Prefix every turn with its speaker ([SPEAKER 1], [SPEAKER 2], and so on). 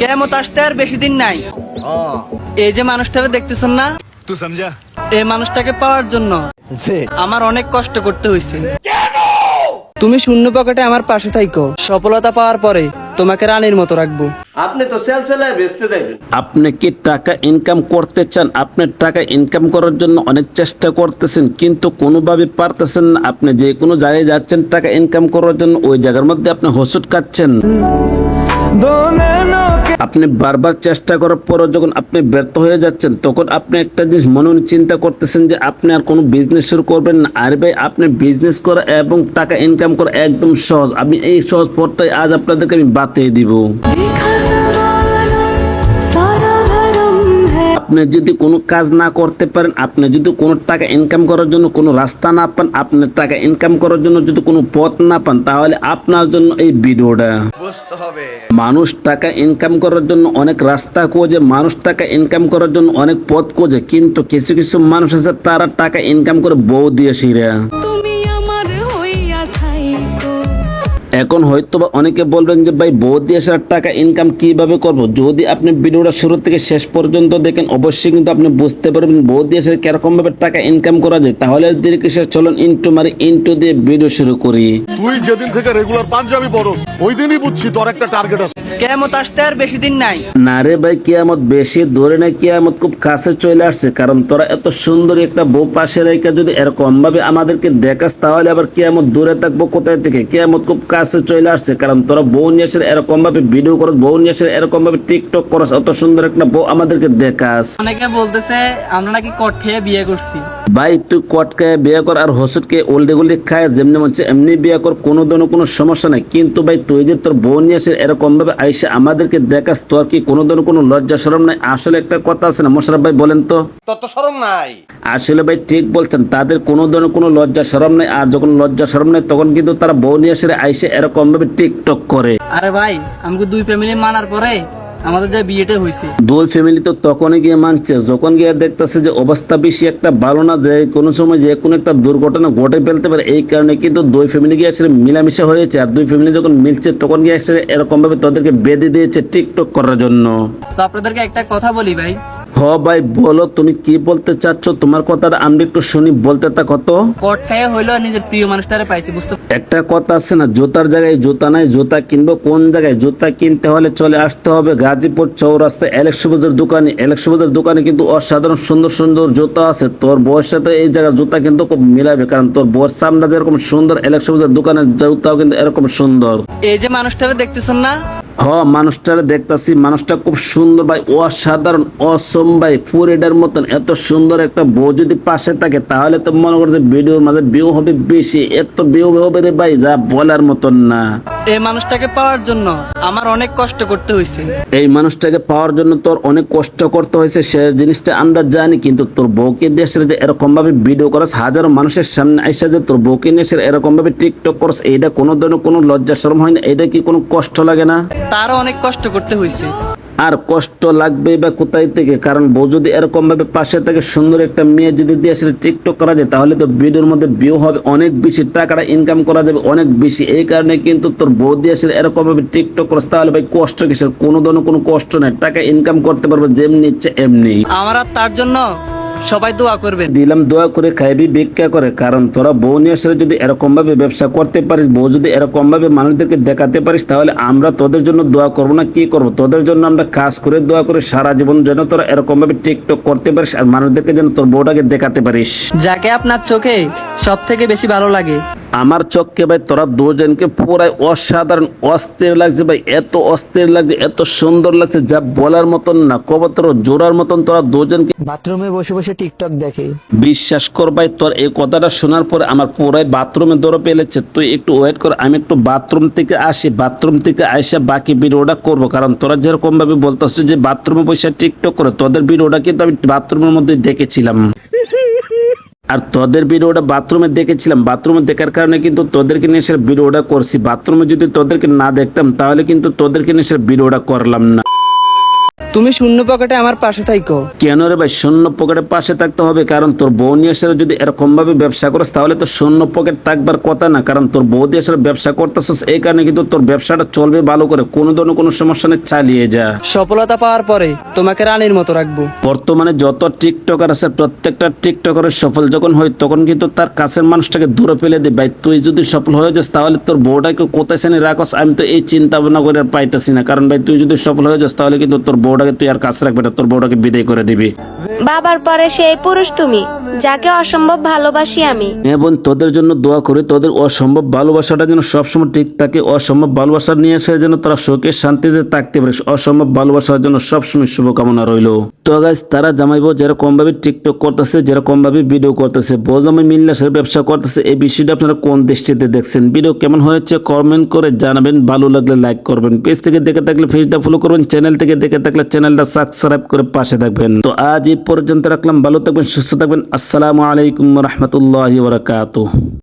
[SPEAKER 1] কেমত আসতে আর বেশি দিন নাই। এই যে মানুষটাকে দেখতেছেন না?
[SPEAKER 2] তুই সমঝা
[SPEAKER 1] এই মানুষটাকে পাওয়ার জন্য আমার অনেক কষ্ট করতে হয়েছে তুমি শূন্য পকেটে আমার পাশে থাইকো। সফলতা পাওয়ার পরে তোমাকে রানীর মতো রাখব।
[SPEAKER 3] আপনি তো বেচতে
[SPEAKER 4] আপনি কি টাকা ইনকাম করতে চান? আপনি টাকা ইনকাম করার জন্য অনেক চেষ্টা করতেছেন কিন্তু কোনোভাবে পারতেছেন না। আপনি যে কোনো জায়গায় যাচ্ছেন টাকা ইনকাম করার জন্য ওই জায়গার মধ্যে আপনি হসুট কাটছেন আপনি বারবার চেষ্টা করার পরও যখন আপনি ব্যর্থ হয়ে যাচ্ছেন, তখন আপনি একটা জিনিস মনে চিন্তা করতেছেন যে আপনি আর কোনো বিজনেস শুরু করবেন না। আর ভাই, আপনি বিজনেস করা এবং টাকা ইনকাম করা একদম সহজ। আমি এই সহজ পথটাই আজ আপনাদেরকে আমি বাতিয়ে দিব। আপনি যদি কোনো কাজ না করতে পারেন আপনি যদি কোনো টাকা ইনকাম করার জন্য কোনো রাস্তা না পান আপনার টাকা ইনকাম করার জন্য যদি কোনো পথ না পান তাহলে আপনার জন্য এই ভিডিওটা।
[SPEAKER 3] বুঝতে হবে।
[SPEAKER 4] মানুষ টাকা ইনকাম করার জন্য অনেক রাস্তা খোঁজে মানুষ টাকা ইনকাম করার জন্য অনেক পথ খোঁজে কিন্তু কিছু কিছু মানুষ আছে তারা টাকা ইনকাম করে বউ দিয়ে সিরা এখন হয়তো বা অনেকে বলবেন যে, ভাই, বৌদি হাজার টাকা ইনকাম কীভাবে করব? যদি আপনি ভিডিওটা শুরু থেকে শেষ পর্যন্ত দেখেন, অবশ্যই কিন্তু আপনি বুঝতে পারবেন বৌদি হাজার এসে কীরকম ভাবে টাকা ইনকাম করা যায়। তাহলে দীর্ঘ শেষ চলুন ইন্টু মারি ইন্টু দিয়ে ভিডিও শুরু করি।
[SPEAKER 2] তুই যেদিন থেকে রেগুলার পাঞ্জাবি পরস ওই দিনই বুঝছি তোর একটা টার্গেট আছে।
[SPEAKER 1] কেমত আসতে আর বেশি দিন নাই।
[SPEAKER 4] না রে ভাই কিয়ামত বেশি দূরে না কিয়ামত খুব কাছে চলে আসছে কারণ তোরা এত সুন্দর একটা বউ পাশে রেখে যদি এরকম ভাবে আমাদেরকে দেখাস তাহলে আবার কিয়ামত দূরে থাকব কোথায় থেকে? কেয়ামত খুব কাছে চলে আসছে কারণ তোরা বউ নিয়ে এসে এরকম ভাবে ভিডিও করস বউ নিয়ে এসে এরকম ভাবে টিকটক করস অত সুন্দর একটা বউ আমাদেরকে দেখাস।
[SPEAKER 1] অনেকে বলতেছে আমরা নাকি কট খেয়ে বিয়ে করছি।
[SPEAKER 4] ভাই তুই কটকে বিয়ে কর আর হসুটকে ওল্ডে গোল্ডে খায় যেমনি মনে এমনি বিয়ে কর কোনো ধরনের কোনো সমস্যা নাই। কিন্তু ভাই তুই যে তোর বোন নিয়ে এসে এরকম ভাবে আইসে আমাদেরকে দেখাস তোর কি কোনো ধরনের কোনো লজ্জা শরম নাই? আসলে একটা কথা আছে না মোশারফ ভাই বলেন তো।
[SPEAKER 3] তত সরম নাই।
[SPEAKER 4] আসলে ভাই ঠিক বলছেন তাদের কোনো ধরনের কোনো লজ্জা শরম নাই আর যখন লজ্জা শরম নাই তখন কিন্তু তারা বউ নিয়ে আসলে আইসে এরকম ভাবে টিকটক করে।
[SPEAKER 1] আরে ভাই আমাকে দুই ফ্যামিলি মানার পরে আমাদের যে বিয়েটা হয়েছে।
[SPEAKER 4] দুই ফ্যামিলি তো তখনই গিয়ে মানছে যখন গিয়ে দেখতেছে যে অবস্থা বেশি একটা ভালো না যে কোনো সময় যে কোনো একটা দুর্ঘটনা ঘটে ফেলতে পারে এই কারণে কিন্তু দুই ফ্যামিলি গিয়ে আসলে মিলামিশা হয়েছে। আর দুই ফ্যামিলি যখন মিলছে তখন গিয়ে আসলে এরকম ভাবে তাদেরকে বেঁধে দিয়েছে টিকটক করার জন্য।
[SPEAKER 1] তো আপনাদেরকে একটা কথা বলি ভাই
[SPEAKER 4] হ ভাই বলো তুমি কি বলতে চাচ্ছ? তোমার কথাটা আমি একটু শুনি বলতে তা কত?
[SPEAKER 1] কট খেয়ে হইল নিজের প্রিয় মানুষটারে পাইছি বুঝতে
[SPEAKER 4] একটা কথা আছে না জুতার জায়গায় জুতা নাই জুতা কিনবো কোন জায়গায়? জুতা কিনতে হলে চলে আসতে হবে গাজীপুর চৌরাস্তায় এলেকশো বাজার দোকানে। এলেকশো বাজার দোকানে কিন্তু অসাধারণ সুন্দর সুন্দর জুতা আছে। তোর বউয়ের সাথে এই জায়গার জুতা কিন্তু খুব মিলাবে কারণ তোর বয়স সামনে যেরকম সুন্দর এলেকশো বাজার দোকানের জুতাও কিন্তু এরকম সুন্দর।
[SPEAKER 1] এই যে মানুষটারে দেখতেছেন না
[SPEAKER 4] হ মানুষটারে দেখতাছি মানুষটা খুব সুন্দর ভাই অসাধারণ অসম ভাই ফুরিডার মতন এত সুন্দর একটা বউ যদি পাশে থাকে তাহলে তো মনে করছে ভিডিওর মাঝে ভিউ হবে বেশি এত ভিউ হবে রে ভাই যা বলার মতন না।
[SPEAKER 1] এই মানুষটাকে পাওয়ার জন্য আমার অনেক কষ্ট করতে হয়েছে
[SPEAKER 4] এই মানুষটাকে পাওয়ার জন্য তোর অনেক কষ্ট করতে হয়েছে সে জিনিসটা আমরা জানি কিন্তু তোর বউকে দেশের যে এরকম ভাবে ভিডিও করাস হাজারো মানুষের সামনে আইসা যে তোর বউকে নিয়ে এরকম ভাবে টিকটক করস এইটা কোনো ধরনের কোনো লজ্জা শরম হয় না এটা কি কোনো কষ্ট লাগে না?
[SPEAKER 1] তারও অনেক কষ্ট করতে হয়েছে
[SPEAKER 4] আর কষ্ট লাগবে বা কোথায় থেকে? কারণ বউ যদি এরকম ভাবে পাশে থেকে সুন্দর একটা মেয়ে যদি দিয়ে আসলে টিকটক করা যায় তাহলে তো ভিডিওর মধ্যে ভিউ হবে অনেক বেশি টাকাটা ইনকাম করা যাবে অনেক বেশি। এই কারণে কিন্তু তোর বউ দিয়ে আসলে এরকম ভাবে টিকটক করছে তাহলে ভাই কষ্ট কিসের? কোনো ধরনের কোনো কষ্ট নেই। টাকা ইনকাম করতে পারবে যেমনি ইচ্ছে এমনি।
[SPEAKER 1] আমার আর তার জন্য সবাই দোয়া করবেন।
[SPEAKER 4] দিলাম দোয়া করে খাইবি ভিক্ষা করে। কারণ তোরা বউ নিয়ে আসলে যদি এরকম ভাবে ব্যবসা করতে পারিস বউ যদি এরকম ভাবে মানুষদেরকে দেখাতে পারিস তাহলে আমরা তোদের জন্য দোয়া করব না কি করব? তোদের জন্য আমরা কাজ করে দোয়া করে সারা জীবন যেন তোরা এরকম ভাবে টিকটক করতে পারিস আর মানুষদেরকে যেন তোর বউটাকে দেখাতে পারিস।
[SPEAKER 1] যাকে আপনার চোখে সব থেকে বেশি ভালো লাগে।
[SPEAKER 4] আমার চোখকে ভাই তোরা দুজনকে পুরাই অসাধারণ অস্থির লাগছে ভাই এত অস্থির লাগছে এত সুন্দর লাগছে যা বলার মতন না কবতর জোড়ার মতন তোরা দুজনকে
[SPEAKER 1] বাথরুমে বসে বসে টিকটক দেখে।
[SPEAKER 4] বিশ্বাস কর ভাই তোর এই কথাটা শোনার পরে আমার পুরাই বাথরুমে দৌড়ে পেলেছে। তুই একটু ওয়েট কর আমি একটু বাথরুম থেকে আসি বাথরুম থেকে আইসা বাকি ভিডিওটা করব কারণ তোরা যেরকম ভাবে বলতেছিস যে বাথরুমে বসে টিকটক করে তোদের ভিডিওটা কিন্তু আমি বাথরুমের মধ্যে দেখেছিলাম। আর তোদের ভিডিওটা বাথরুমে দেখেছিলাম। বাথরুমে দেখার কারণে কিন্তু তোদেরকে নিয়ে সে ভিডিওটা করছি। বাথরুমে যদি তোদেরকে না দেখতাম, তাহলে কিন্তু তোদেরকে নিয়ে সে ভিডিওটা করলাম না।
[SPEAKER 1] তুমি শূন্য পকেটে আমার পাশে থাইকো।
[SPEAKER 4] কেন রে ভাই? শূন্য পকেটে পাশে থাকতে হবে কারণ তোর বউ নিয়ে এসে যদি এরকম ভাবে ব্যবসা করিস তাহলে তো শূন্য পকেট থাকবার কথা না। কারণ তোর বউ দিয়ে এসে ব্যবসা করতেছিস এই কারণে কিন্তু তোর ব্যবসাটা চলবে ভালো করে। কোনো ধরনের কোনো সমস্যা নেই চালিয়ে যা।
[SPEAKER 1] সফলতা পাওয়ার পরে তোমাকে রানীর মতো রাখব।
[SPEAKER 4] বর্তমানে যত টিকটকার আছে প্রত্যেকটা টিকটকারের সফল যখন হয় তখন কিন্তু তার কাছের মানুষটাকে দূরে ফেলে দে ভাই। তুই যদি সফল হয়ে যাস তাহলে তোর বউটাকে কোথায় শ্রেণি রাখস আমি তো এই চিন্তা ভাবনা করে পাইতেছি না। কারণ ভাই তুই যদি সফল হয়ে যাস তাহলে কিন্তু তোর বউটাকে তুই আর কাছে রাখবে না তোর বউটাকে বিদায় করে দিবি।
[SPEAKER 5] বাবার পরে সেই পুরুষ তুমি, যাকে অসম্ভব ভালোবাসি আমি।
[SPEAKER 4] এবং তোদের জন্য দোয়া করি, তোদের অসম্ভব ভালোবাসাটা যেন সবসময় ঠিক থাকে, অসম্ভব ভালোবাসা নিয়ে এসে যেন তারা শোকে শান্তিতে থাকতে পারে, অসম্ভব ভালোবাসার জন্য সবসময় শুভকামনা রইল। তো গাইজ তারা জামাইবো যেরকম ভাবে টিকটক করতেছে যেরকম ভাবে ভিডিও করতেছে, বউ জামাই মিল্লা সে ব্যবসা করতেছে, এই বিষয়টা আপনারা কোন দৃষ্টিতে দেখছেন? ভিডিও কেমন হয়েছে কমেন্ট করে জানাবেন, ভালো লাগলে লাইক করবেন। পেজ থেকে দেখে থাকলে পেজটা ফলো করবেন চ্যানেল থেকে দেখে থাকলে চ্যানেলটা সাবস্ক্রাইব করে পাশে থাকবেন। তো আজ এই পর্যন্ত রাখলাম। ভালো থাকবেন সুস্থ থাকবেন। আসসালামু আলাইকুম রহমতুল্লাহ বারাকাতুহ।